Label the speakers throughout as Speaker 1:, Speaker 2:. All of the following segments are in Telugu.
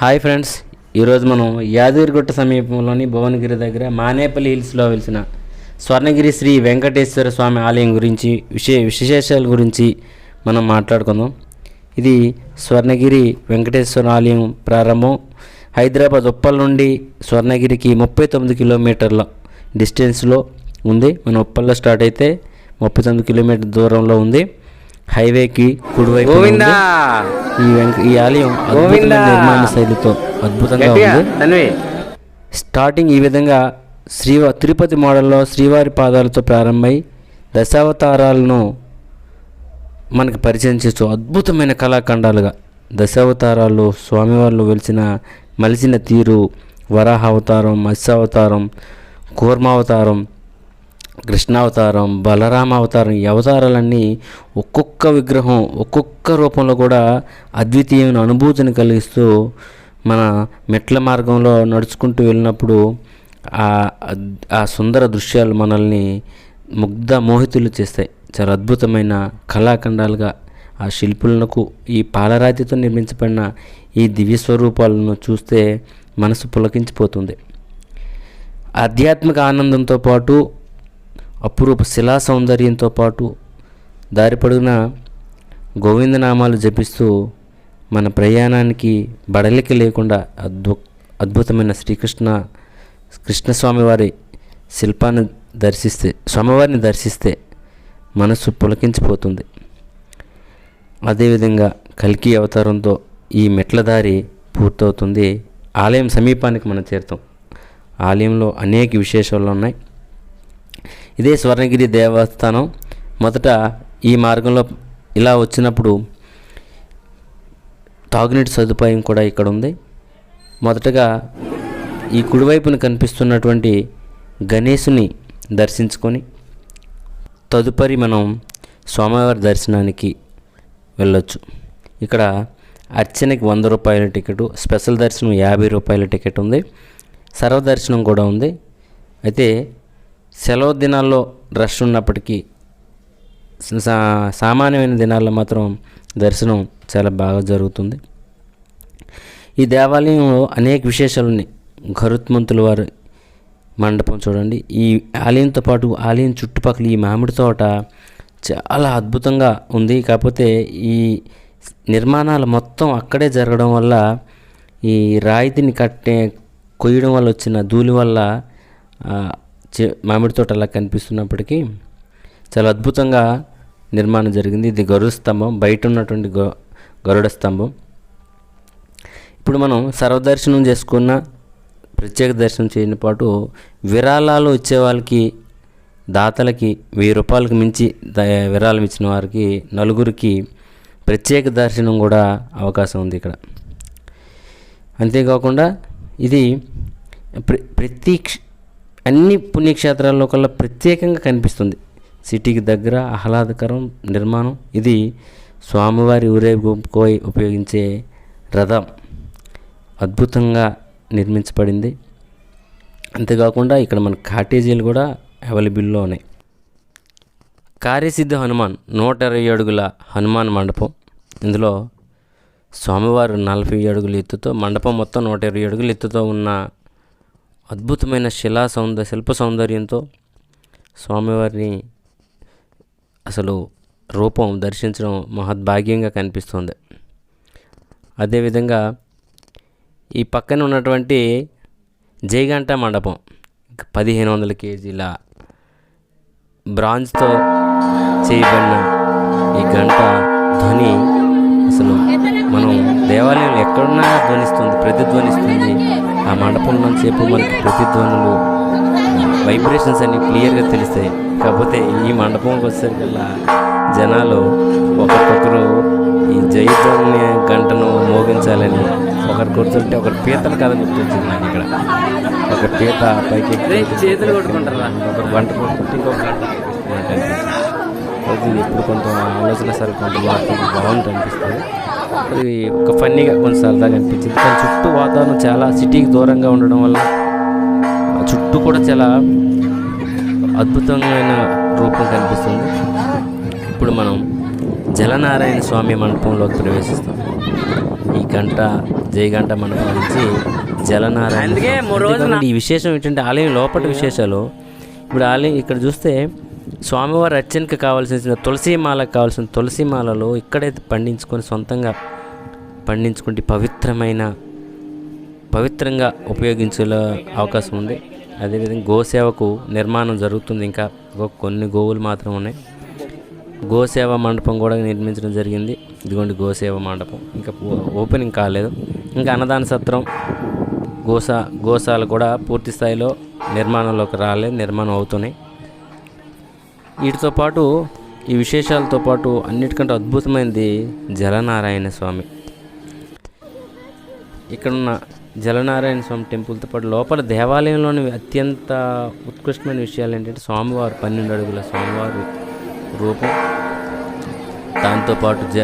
Speaker 1: హాయ్ ఫ్రెండ్స్ ఈరోజు మనం యాదగిరిగుట్ట సమీపంలోని భువనగిరి దగ్గర మానేపల్లి హిల్స్లో వెలిసిన స్వర్ణగిరి శ్రీ వెంకటేశ్వర స్వామి ఆలయం గురించి విశే విశేషాల గురించి మనం మాట్లాడుకుందాం. ఇది స్వర్ణగిరి వెంకటేశ్వర ఆలయం ప్రారంభం. హైదరాబాద్ ఉప్పల్ నుండి స్వర్ణగిరికి ముప్పై తొమ్మిది కిలోమీటర్ల డిస్టెన్స్లో ఉంది. మన ఉప్పల్లో స్టార్ట్ అయితే ముప్పై తొమ్మిది కిలోమీటర్ దూరంలో ఉంది. హైవేకి కుడివైపు
Speaker 2: గోవిందా!
Speaker 1: ఈ వెంక ఈ ఆలయం
Speaker 2: గోవిందా.
Speaker 1: నిర్మాణ శైలితో అద్భుతంగా ఉంది. స్టార్టింగ్ ఈ విధంగా శ్రీవా తిరుపతి మోడల్లో శ్రీవారి పాదాలతో ప్రారంభమై దశావతారాలను మనకి పరిచయం చేస్తూ అద్భుతమైన కళాఖండాలుగా దశావతారాలు స్వామివార్లు వెలిసిన మలిసిన తీరు వరాహ అవతారం మత్స్యావతారం కూర్మావతారం కృష్ణావతారం బలరామ అవతారం ఈ అవతారాలన్నీ ఒక్కొక్క విగ్రహం ఒక్కొక్క రూపంలో కూడా అద్వితీయమైన అనుభూతిని కలిగిస్తూ మన మెట్ల మార్గంలో నడుచుకుంటూ వెళ్ళినప్పుడు ఆ ఆ సుందర దృశ్యాలు మనల్ని ముగ్ధ మోహితులు చేస్తాయి. చాలా అద్భుతమైన కళాఖండాలుగా ఆ శిల్పులకు ఈ పాలరాతితో నిర్మించబడిన ఈ దివ్య స్వరూపాలను చూస్తే మనసు పులకించిపోతుంది. ఆధ్యాత్మిక ఆనందంతో పాటు అపురూప శిలా సౌందర్యంతో పాటు దారి పొడుగున గోవిందనామాలు జపిస్తూ మన ప్రయాణానికి బడలిక లేకుండా అద్భు అద్భుతమైన శ్రీకృష్ణ కృష్ణస్వామివారి శిల్పాన్ని దర్శిస్తే స్వామివారిని దర్శిస్తే మనసు పులకించిపోతుంది. అదేవిధంగా కల్కి అవతారంతో ఈ మెట్ల దారి పూర్తవుతుంది. ఆలయం సమీపానికి మనం చేరుతాం. ఆలయంలో అనేక విశేషాలు ఉన్నాయి. ఇదే స్వర్ణగిరి దేవస్థానం. మొదట ఈ మార్గంలో ఇలా వచ్చినప్పుడు తాగునీటి సదుపాయం కూడా ఇక్కడ ఉంది మొదటగా ఈ కుడివైపున కనిపిస్తున్నటువంటి గణేశుని దర్శించుకొని తదుపరి మనం స్వామివారి దర్శనానికి వెళ్ళొచ్చు. ఇక్కడ అర్చనకి వంద రూపాయల టికెట్ స్పెషల్ దర్శనం యాభై రూపాయల టికెట్ ఉంది. సర్వదర్శనం కూడా ఉంది. అయితే సెలవు దినాల్లో రష్ ఉన్నప్పటికీ సా- సామాన్యమైన దినాల్లో మాత్రం దర్శనం చాలా బాగా జరుగుతుంది. ఈ దేవాలయంలో అనేక విశేషాలు ఉన్నాయి. గరుత్మంతుల వారి మండపం చూడండి. ఈ ఆలయంతో పాటు ఆలయం చుట్టుపక్కల ఈ మామిడి తోట చాలా అద్భుతంగా ఉంది. కాకపోతే ఈ నిర్మాణాలు మొత్తం అక్కడే జరగడం వల్ల ఈ రాయితీని కట్టే కొయ్యడం వల్ల వచ్చిన ధూళి వల్ల మామిడి తోట అలా కనిపిస్తున్నప్పటికీ చాలా అద్భుతంగా నిర్మాణం జరిగింది. ఇది గరుడ స్తంభం బయట ఉన్నటువంటి గ గరుడ స్తంభం. ఇప్పుడు మనం సర్వదర్శనం చేసుకున్న ప్రత్యేక దర్శనం చేయని పాటు విరాళాలు ఇచ్చే వాళ్ళకి దాతలకి వెయ్యి రూపాయలకు మించి ద- విరాళం ఇచ్చిన వారికి నలుగురికి ప్రత్యేక దర్శనం కూడా అవకాశం ఉంది ఇక్కడ. అంతేకాకుండా ఇది ప్ర ప్రతి అన్ని పుణ్యక్షేత్రాల్లో కల్లా ప్రత్యేకంగా కనిపిస్తుంది. సిటీకి దగ్గర ఆహ్లాదకరం నిర్మాణం. ఇది స్వామివారి ఊరేగింపుకై ఉపయోగించే రథం. అద్భుతంగా నిర్మించబడింది. అంతేకాకుండా ఇక్కడ మన కాటేజీలు కూడా అవైలబుల్లో ఉన్నాయి. కార్యసిద్ధ హనుమాన్ నూట ఇరవై అడుగుల హనుమాన్ మండపం. ఇందులో స్వామివారు నలభై అడుగుల ఎత్తుతో మండపం మొత్తం నూట ఇరవై అడుగుల ఎత్తుతో ఉన్న అద్భుతమైన శిలా సౌందర్య శిల్ప సౌందర్యంతో స్వామివారిని అసలు రూపం దర్శించడం మహద్భాగ్యంగా కనిపిస్తుంది. అదేవిధంగా ఈ పక్కన ఉన్నటువంటి జయగంట మండపం పదిహేను వందల కేజీల బ్రాంజ్తో చేయబడిన ఈ గంట ధ్వని అసలు మనం దేవాలయంలో ఎక్కడున్నా ధ్వనిస్తుంది ప్రతిధ్వనిస్తుంది. ఆ మండపంలో సేపు మనకి ప్రతిధ్వనులు వైబ్రేషన్స్ అన్ని క్లియర్గా తెలుస్తాయి. కాకపోతే ఈ మండపంకి వచ్చేసరికల్లా జనాలు ఒక్కొక్కరు ఈ జయధ్వని గంటను మోగించాలని ఒకరు కూర్చుంటే ఒకరు పీతల కథ గుర్తొచ్చింది నాకు ఇక్కడ. ఒక పీత పైకి
Speaker 2: చేతులు కొట్టుకుంటారా?
Speaker 1: ఒకరు గంట కొట్టుకుంటే ఇంకొక గంట ఇప్పుడు కొంత ఆలోచన సరే కొంత బాగుంటుంది. అనిపిస్తుంది అది ఒక ఫన్నీగా కొంచెం సరదాగా అనిపించింది. కానీ చుట్టూ వాతావరణం చాలా సిటీకి దూరంగా ఉండడం వల్ల ఆ చుట్టూ కూడా చాలా అద్భుతమైన రూపం కనిపిస్తుంది. ఇప్పుడు మనం జలనారాయణ స్వామి మండపంలోకి ప్రవేశిస్తాం. ఈ గంట జై గంట మండపం నుంచి జలనారాయణ ఈ విశేషం ఏంటంటే ఆలయం లోపల విశేషాలు. ఇప్పుడు ఆలయం ఇక్కడ చూస్తే స్వామివారి అర్చనకు కావాల్సిన తులసిమాలకు కావాల్సిన తులసి మాలలో ఇక్కడే పండించుకొని సొంతంగా పండించుకుంటే పవిత్రమైన పవిత్రంగా ఉపయోగించే అవకాశం ఉంది. అదేవిధంగా గోసేవకు నిర్మాణం జరుగుతుంది. ఇంకా కొన్ని గోవులు మాత్రం ఉన్నాయి. గోసేవ మండపం కూడా నిర్మించడం జరిగింది. ఇదిగోండి గోసేవ మండపం. ఇంకా ఓపెనింగ్ కాలేదు. ఇంకా అన్నదాన సత్రం గోసా గోశాల కూడా పూర్తి స్థాయిలో నిర్మాణంలోకి రాలేదు నిర్మాణం అవుతున్నాయి. వీటితో పాటు ఈ విశేషాలతో పాటు అన్నిటికంటే అద్భుతమైనది జలనారాయణ స్వామి. ఇక్కడున్న జలనారాయణ స్వామి టెంపుల్తో పాటు లోపల దేవాలయంలోని అత్యంత ఉత్కృష్టమైన విషయాలు ఏంటంటే స్వామివారు పన్నెండు అడుగుల స్వామివారు రూపం. దాంతోపాటు జ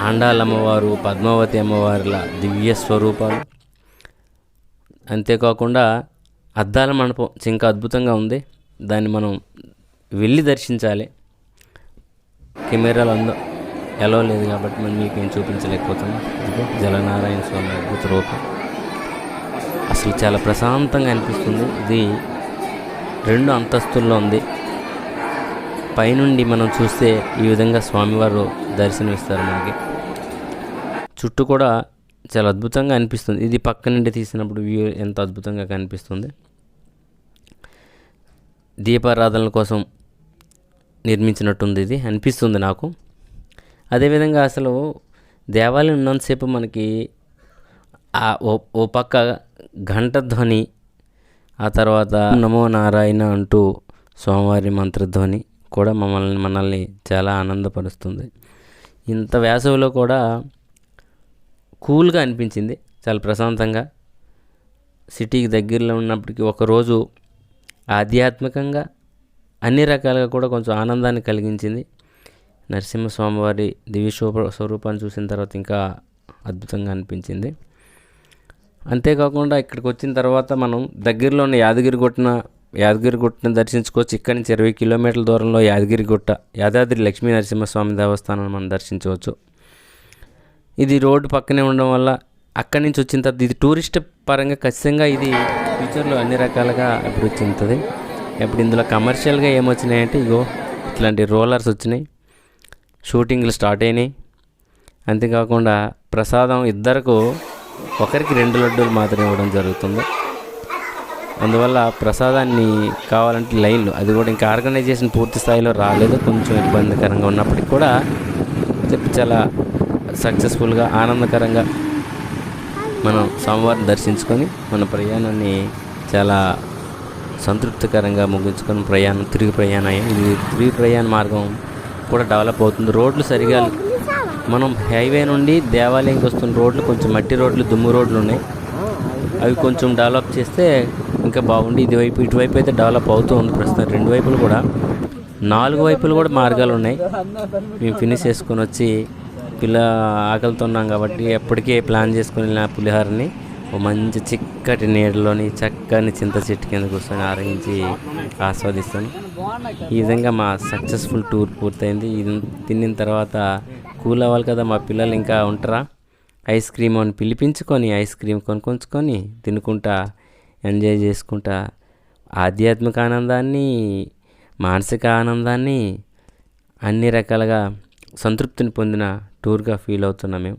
Speaker 1: ఆండాలమ్మవారు పద్మావతి అమ్మవార్ల దివ్య స్వరూపాలు. అంతేకాకుండా అద్దాల మండపం ఇంకా అద్భుతంగా ఉంది. దాన్ని మనం వెళ్ళి దర్శించాలి. కెమెరాలు అంద ఎలా లేదు కాబట్టి మనం మీకు ఏం చూపించలేకపోతున్నాం ఇదిగో జలనారాయణ స్వామి అద్భుత రూపం. అసలు చాలా ప్రశాంతంగా అనిపిస్తుంది. ఇది రెండు అంతస్తుల్లో ఉంది. పైనుండి మనం చూస్తే ఈ విధంగా స్వామివారు దర్శనమిస్తారు మనకి. చుట్టూ కూడా చాలా అద్భుతంగా అనిపిస్తుంది. ఇది పక్క నుండి తీసినప్పుడు వ్యూ ఎంత అద్భుతంగా కనిపిస్తుంది. దీపారాధనల కోసం నిర్మించినట్టుంది ఇది. అనిపిస్తుంది నాకు. అదేవిధంగా అసలు దేవాలయం ఉన్నంతసేపు మనకి ఆ ఓ ఓ పక్క ఘంట ధ్వని ఆ తర్వాత నమో నారాయణ అంటూ స్వామివారి మంత్రధ్వని కూడా మమ్మల్ని మనల్ని చాలా ఆనందపరుస్తుంది. ఇంత వేసవిలో కూడా కూల్గా అనిపించింది చాలా ప్రశాంతంగా. సిటీకి దగ్గరలో ఉన్నప్పటికీ ఒకరోజు ఆధ్యాత్మికంగా అన్ని రకాలుగా కూడా కొంచెం ఆనందాన్ని కలిగించింది. నరసింహస్వామివారి దివ్య శోభ స్వరూపాన్ని చూసిన తర్వాత ఇంకా అద్భుతంగా అనిపించింది. అంతేకాకుండా ఇక్కడికి వచ్చిన తర్వాత మనం దగ్గరలో ఉన్న యాదగిరి గుట్టన యాదగిరి గుట్టను దర్శించుకోవచ్చు ఇక్కడి నుంచి ఇరవై కిలోమీటర్ల దూరంలో యాదగిరి గుట్ట యాదాద్రి లక్ష్మీ నరసింహస్వామి దేవస్థానాన్ని మనం దర్శించవచ్చు ఇది రోడ్డు పక్కనే ఉండడం వల్ల అక్కడి నుంచి వచ్చిన తర్వాత ఇది టూరిస్ట్ పరంగా ఖచ్చితంగా ఇది ఫ్యూచర్లో అన్ని రకాలుగా అభివృద్ధి చెందుతుంది. ఇప్పుడు ఇందులో కమర్షియల్గా ఏమొచ్చినాయంటే ఇగో ఇట్లాంటి రోలర్స్ వచ్చినాయి. షూటింగ్లు స్టార్ట్ అయినాయి. అంతేకాకుండా ప్రసాదం ఇద్దరకు ఒకరికి రెండు లడ్డూలు మాత్రమే ఇవ్వడం జరుగుతుంది. అందువల్ల ప్రసాదాన్ని కావాలంటే లైన్లు. అది కూడా ఇంకా ఆర్గనైజేషన్ పూర్తి స్థాయిలో రాలేదు. కొంచెం ఇబ్బందికరంగా ఉన్నప్పటికీ కూడా చెప్పి చాలా సక్సెస్ఫుల్గా ఆనందకరంగా మనం స్వామివారిని దర్శించుకొని మన ప్రయాణాన్ని చాలా సంతృప్తికరంగా ముగించుకొని ప్రయాణం తిరిగి ప్రయాణం ఇది తిరిగి ప్రయాణ మార్గం కూడా డెవలప్ అవుతుంది. రోడ్లు సరిగా మనం హైవే నుండి దేవాలయంకి వస్తున్న రోడ్లు కొంచెం మట్టి రోడ్లు దుమ్ము రోడ్లు ఉన్నాయి. అవి కొంచెం డెవలప్ చేస్తే ఇంకా బాగుండి. ఇటువైపు ఇటువైపు అయితే డెవలప్ అవుతూ ఉంది ప్రస్తుతం రెండు వైపులు కూడా. నాలుగు వైపులు కూడా మార్గాలు ఉన్నాయి. మేము ఫినిష్ చేసుకొని వచ్చి పిల్ల ఆకలితో ఉన్నాం కాబట్టి ఎప్పటికే ప్లాన్ చేసుకుని వెళ్ళిన పులిహారని మంచి చిక్కటి నీడలోని చక్కని చింత చెట్టు కింద కూర్చొని ఆరగించి ఆస్వాదిస్తాను. ఈ విధంగా మా సక్సెస్ఫుల్ టూర్ పూర్తయింది. ఇది తిన్న తర్వాత కూల్ అవ్వాలి కదా మా పిల్లలు ఇంకా ఉంటారా? ఐస్ క్రీమ్ అని పిలిపించుకొని ఐస్ క్రీమ్ కొనుక్కొంచుకొని తినుకుంటా ఎంజాయ్ చేసుకుంటా ఆధ్యాత్మిక ఆనందాన్ని మానసిక ఆనందాన్ని అన్ని రకాలుగా సంతృప్తిని పొందిన టూర్గా ఫీల్ అవుతున్నాం మేము.